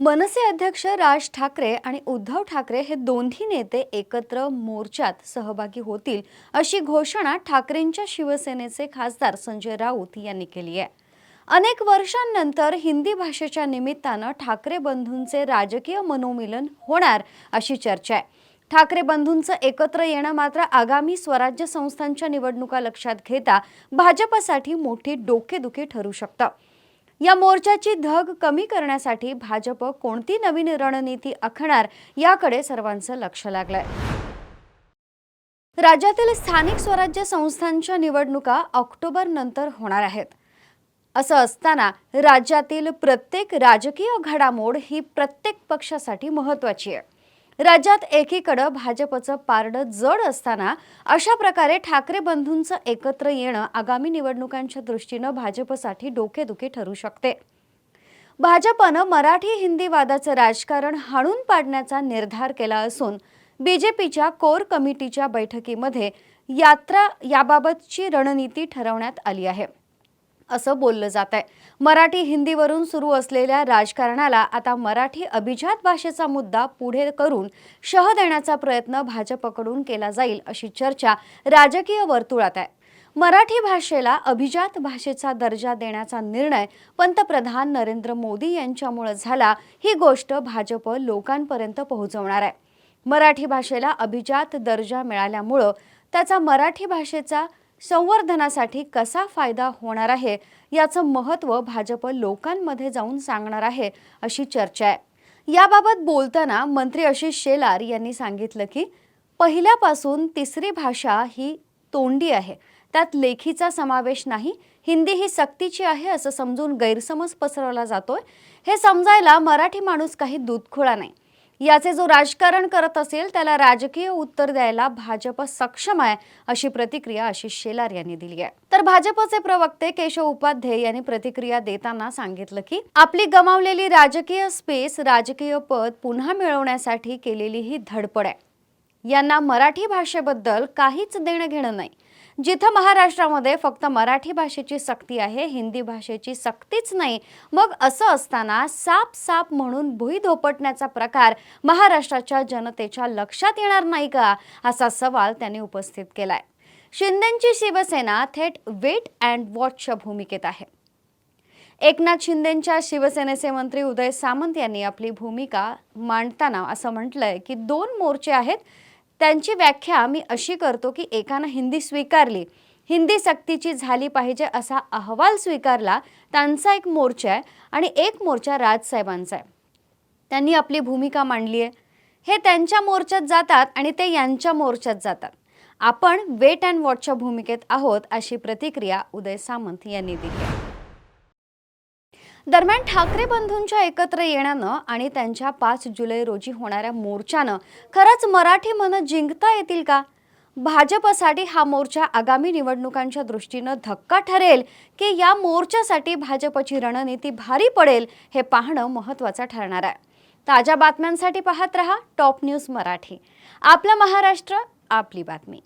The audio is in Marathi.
मनसे अध्यक्ष राज ठाकरे आणि उद्धव ठाकरे हे दोन्ही नेते एकत्र मोर्चात सहभागी होतील अशी घोषणा ठाकरेंच्या शिवसेनेचे खासदार संजय राऊत यांनी केली आहे. अनेक वर्षांनंतर हिंदी भाषेच्या निमित्तानं ठाकरे बंधूंचे राजकीय मनोमिलन होणार अशी चर्चा आहे. ठाकरे बंधूंचं एकत्र येणं मात्र आगामी स्वराज्य संस्थांच्या निवडणुका लक्षात घेता भाजपसाठी मोठी डोकेदुखी ठरू शकतं. या मोर्चाची धग कमी करण्यासाठी भाजप कोणती नवीन रणनीती आखणार याकडे सर्वांचं लक्ष लागलंय. राज्यातील स्थानिक स्वराज्य संस्थांच्या निवडणुका ऑक्टोबर नंतर होणार आहेत. असं असताना राज्यातील प्रत्येक राजकीय घडामोड ही प्रत्येक पक्षासाठी महत्वाची आहे. राज्यात एकीकडं भाजपचं पारडं जड असताना अशा प्रकारे ठाकरे बंधूंचं एकत्र येणं आगामी निवडणुकांच्या दृष्टीनं भाजपसाठी डोकेदुखी ठरू शकते. भाजपनं मराठी हिंदी वादाचं राजकारण हाणून पाडण्याचा निर्धार केला असून बीजेपीच्या कोर कमिटीच्या बैठकीमध्ये यात्रा याबाबतची रणनीती ठरवण्यात आली आहे. असं बोललं जात आहे. मराठी हिंदीवरून सुरू असलेल्या राजकारणाला आता मराठी अभिजात भाषेचा मुद्दा पुढे करून शह देण्याचा प्रयत्न भाजपकडून केला जाईल अशी चर्चा राजकीय वर्तुळात आहे. मराठी भाषेला अभिजात भाषेचा दर्जा देण्याचा निर्णय पंतप्रधान नरेंद्र मोदी यांच्यामुळे झाला ही गोष्ट भाजप लोकांपर्यंत पोहोचवणार आहे. मराठी भाषेला अभिजात दर्जा मिळाल्यामुळं त्याचा मराठी भाषेचा संवर्धनासाठी कसा फायदा होणार आहे याचं महत्त्व भाजप लोकांमध्ये जाऊन सांगणार आहे अशी चर्चा आहे. याबाबत बोलताना मंत्री आशिष शेलार यांनी सांगितलं की पहिल्यापासून तिसरी भाषा ही तोंडी आहे. त्यात लेखीचा समावेश नाही हिंदी ही सक्तीची आहे असं समजून गैरसमज पसरवला जातोय. हे समजायला मराठी माणूस काही दूधखोळा नाही. याचे जो राजकारण करत असेल त्याला राजकीय उत्तर द्यायला भाजप सक्षम आहे अशी प्रतिक्रिया आशिष शेलार यांनी दिली आहे. तर भाजपचे प्रवक्ते केशव उपाध्ये यांनी प्रतिक्रिया देताना सांगितलं की आपली गमावलेली राजकीय स्पेस राजकीय पद पुन्हा मिळवण्यासाठी केलेली ही धडपड आहे. यांना मराठी भाषेबद्दल काहीच देणं घेणं नाही. जिथं महाराष्ट्रामध्ये फक्त मराठी भाषेची सक्ती आहे हिंदी भाषेची सक्तीच नाही मग असं असताना साप साप म्हणून भुई धोपटण्याचा प्रकार महाराष्ट्राच्या जनतेच्या लक्षात येणार नाही का असा सवाल त्यांनी उपस्थित केलाय. शिंदेची शिवसेना थेट वेट अँड वॉचच्या भूमिकेत आहे. एकनाथ शिंदेच्या शिवसेनेचे मंत्री उदय सामंत यांनी आपली भूमिका मांडताना असं म्हटलंय की दोन मोर्चे आहेत त्यांची व्याख्या मी अशी करतो की एकानं हिंदी स्वीकारली हिंदी सक्तीची झाली पाहिजे असा अहवाल स्वीकारला त्यांचा एक मोर्चा आहे आणि एक मोर्चा राजसाहेबांचा आहे. त्यांनी आपली भूमिका मांडली आहे. हे त्यांच्या मोर्चात जातात आणि ते यांच्या मोर्चात जातात. आपण वेट अँड वॉचच्या भूमिकेत आहोत अशी प्रतिक्रिया उदय सामंत यांनी दिली आहे. दरम्यान ठाकरे बंधूंच्या एकत्र येण्यानं आणि त्यांच्या पाच जुलै रोजी होणाऱ्या मोर्चानं खरंच मराठी मनं जिंकता येतील का? भाजपसाठी हा मोर्चा आगामी निवडणुकांच्या दृष्टीनं धक्का ठरेल की या मोर्चासाठी भाजपची रणनीती भारी पडेल हे पाहणं महत्त्वाचं ठरणार आहे. ताज्या बातम्यांसाठी पाहत रहा टॉप न्यूज मराठी. आपला महाराष्ट्र आपली बातमी.